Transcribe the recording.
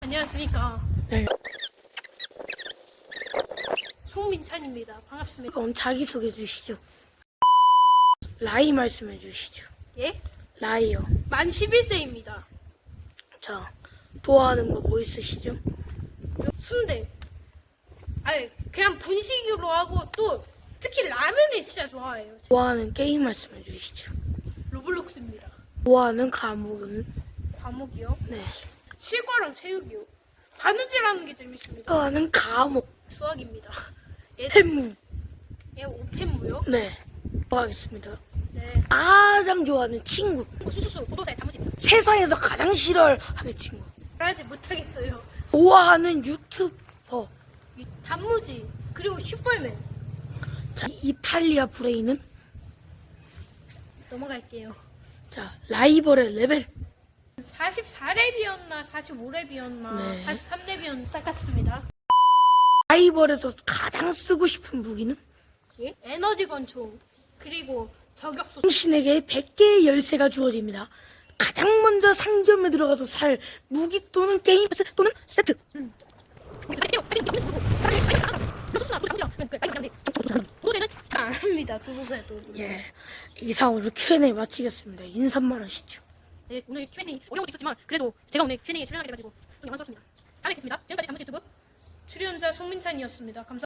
안녕하십니까. 네. 송민찬입니다. 반갑습니다. 그럼 자기소개 해주시죠. 라이 말씀해 주시죠. 예? 라이요. 만 11세입니다. 자, 좋아하는 거 뭐 있으시죠? 순대. 아니, 그냥 분식으로 하고 또 특히 라면을 진짜 좋아해요. 좋아하는 게임 말씀해 주시죠. 로블록스입니다. 좋아하는 과목은? 과목이요? 네. 실과랑 체육이요. 바느질하는 게 재밌습니다. 좋아하는 과목. 수학입니다. 예, 펜무. 예, 오펜무요? 네. 좋아하겠습니다. 네. 가장 좋아하는 친구. 수수수, 포도새, 단무지입니다. 세상에서 가장 싫어하는 친구. 말하지 못하겠어요. 좋아하는 유튜버. 이 단무지, 그리고 슈퍼맨. 자, 이탈리아 브레인은? 넘어갈게요. 자, 라이벌의 레벨. 44렙이었나 45렙이었나 네. 43렙이었나 똑같습니다. 라이벌에서 가장 쓰고 싶은 무기는? 예? 에너지 권총 그리고 저격수 당신에게 100개의 열쇠가 주어집니다. 가장 먼저 상점에 들어가서 살 무기 또는 게임 또는 세트. 도대는 안 합니다. 두부세도. 예. 이상으로 Q&A 마치겠습니다. 인사만 하시죠. 네, 오늘 Q&A 어려운 것도 있었지만 그래도 제가 오늘 Q&A에 출연하게 돼가지고 좀 영광스럽습니다. 다음에 뵙겠습니다. 지금까지 단무지 유튜브 출연자 송민찬이었습니다. 감사합니다.